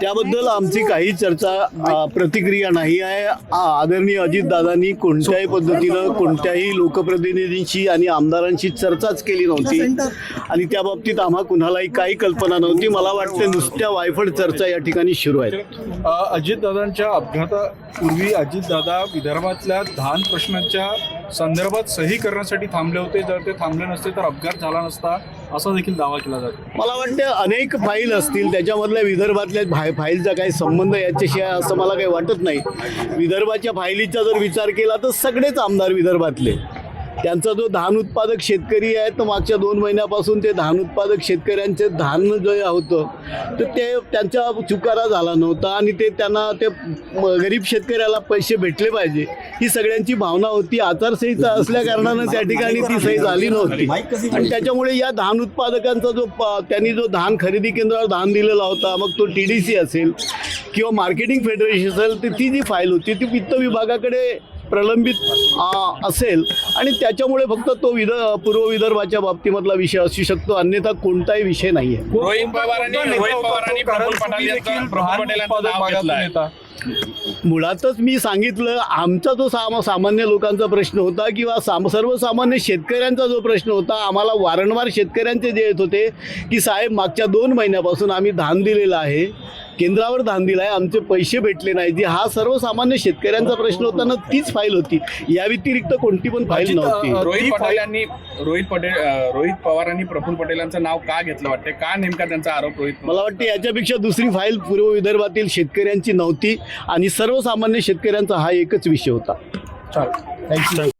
त्याबद्दल आमची काही चर्चा प्रतिक्रिया नाही आहे. आदरणीय अजितदादांनी कोणत्याही पद्धतीनं कोणत्याही लोकप्रतिनिधींशी आणि आमदारांशी चर्चाच केली नव्हती. आणि त्या बाबतीत आम्हा कुणालाही काही कल्पना नव्हती. मला वाटते नुसत्या वायफळ चर्चा या ठिकाणी सुरू आहेत. अजितदादांच्या अपघातापूर्वी अजितदादा विदर्भातल्या धान प्रश्नाच्या संदर्भात सही करण्यासाठी थांबले होते. जर ते थांबले नसते तर अपघात झाला नसता असा देखील दावा केला जातो. मला वाटते अनेक फाईल असतील त्याच्यामधल्या विदर्भातल्या फाय फाईलचा काही संबंध याच्याशी आहे असं मला काही वाटत नाही. विदर्भाच्या फाईलीचा जर विचार केला तर सगळेच आमदार विदर्भातले. त्यांचा जो धान उत्पादक शेतकरी आहे तर मागच्या दोन महिन्यापासून ते धान उत्पादक शेतकऱ्यांचे धान जे होतं तर ते त्यांचा चुकारा झाला नव्हता आणि ते त्यांना ते गरीब शेतकऱ्याला पैसे भेटले पाहिजे. ही सगळ्यांची भावना होती. आचारसंहिता असल्या कारणानं त्या ठिकाणी ती सही झाली नव्हती. आणि त्याच्यामुळे या धान उत्पादकांचा जो त्यांनी जो धान खरेदी केंद्रावर धान दिलेला होता मग तो टी डी सी असेल किंवा मार्केटिंग फेडरेशन असेल तर ती जी फाईल होती ती वित्त विभागाकडे प्रलंबित आ, असेल. आणि त्याच्यामुळे फक्त तो विद पूर्व विदर्भाच्या बाबतीमधला विषय असू शकतो. अन्यथा कोणताही विषय नाही आहे रोहित पवारांनी. मुळातच मी सांगितलं आमचा जो साम सामान्य लोकांचा प्रश्न होता किंवा साम सर्वसामान्य शेतकऱ्यांचा जो प्रश्न होता आम्हाला वारंवार शेतकऱ्यांचे जे येत होते की साहेब मागच्या दोन महिन्यापासून आम्ही धान दिलेलं आहे. केंद्रावर धान दिलं आहे आमचे पैसे भेटले नाही. जी हा सर्वसामान्य शेतकऱ्यांचा प्रश्न होता ना तीच फाईल होती. या व्यतिरिक्त कोणती पण फाईल नव्हती. रोहित पटेल यांनी रोहित पटेल रोहित पवारांनी प्रफुल्ल पटेल यांचं नाव का घेतलं वाटते का नेमका त्यांचा आरोप रोहित मला वाटते याच्यापेक्षा दुसरी फाईल पूर्व विदर्भातील शेतकऱ्यांची नव्हती आणि सर्वसामान्य शेतकऱ्यांचा हा एकच विषय होता. चालेल.